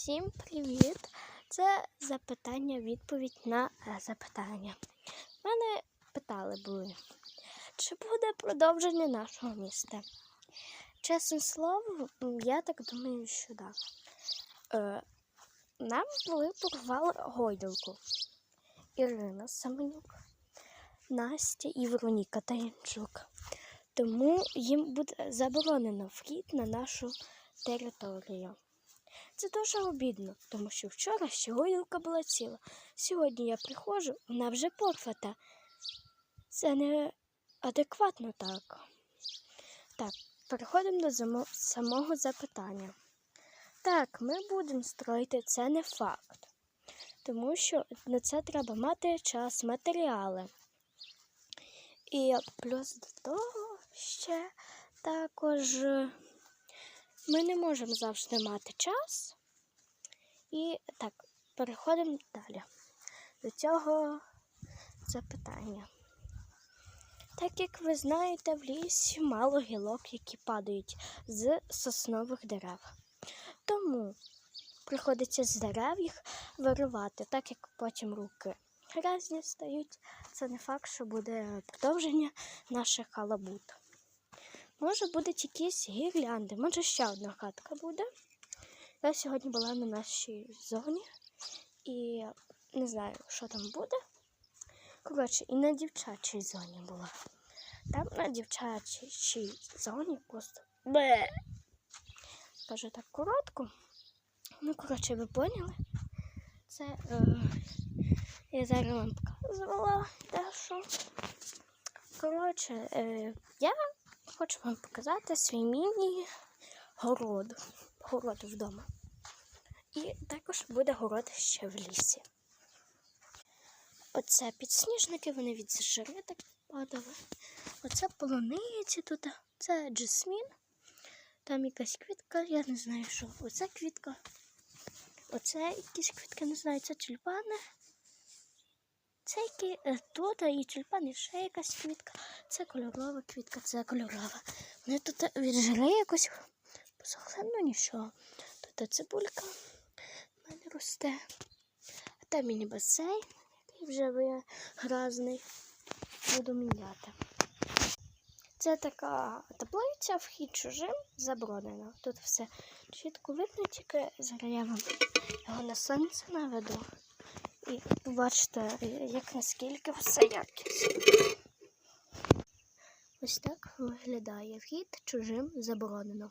Всім привіт! Це запитання-відповідь на е, запитання. Мене питали були, чи буде продовження нашого міста? Чесне слово, я так думаю, що так. Е, нам були порвали гойдалку. Ірина Семенюк, Настя і Вероніка Таянчук. Тому їм буде заборонено вхід на нашу територію. Це дуже обідно, тому що вчора ще гойдалка була ціла. Сьогодні я приходжу, вона вже порвата. Це не адекватно так. Так, переходимо до самого запитання. Так, ми будемо строїти, це не факт. Тому що на це треба мати час, матеріали. І плюс до того ще також е, ми не можемо завжди мати час. І так, переходимо далі до цього запитання. Так як ви знаєте, в лісі мало гілок, які падають з соснових дерев. Тому приходиться з дерев їх виривати, так як потім руки грязні стають. Це не факт, що буде продовження наших халабут. Може, будуть якісь гірлянди, може ще одна хатка буде. Я сьогодні була на нашій зоні і не знаю, що там буде. Коротше, і на дівчачій зоні була. Там на дівчачій зоні просто бе. Кажу так коротко. Ну, коротше, ви поняли? Це е, я зараз вам показувала дещо. Коротше, е, я хочу вам показати свій міні-город. Город вдома. І також буде город ще в лісі. Оце підсніжники, вони від жири так падали. Оце полуниці тут. Це джесмін. Там якась квітка, я не знаю, що. Оце квітка. Оце якісь квітки, не знаю, це тюльпани. Це е, тут і тюльпани, ще якась квітка. Це кольорова квітка, це кольорова. Вони тут від жири якось посохли, ну нічого. Тут цибулька в мене росте. А там міні басейн, який вже гразний. Буду міняти. Це така таблиця, вхід чужим заборонено. Тут все чітко видно, тільки зараз я вам його на сонце наведу. І бачите, як наскільки все якісно. Ось так виглядає вхід чужим заборонено.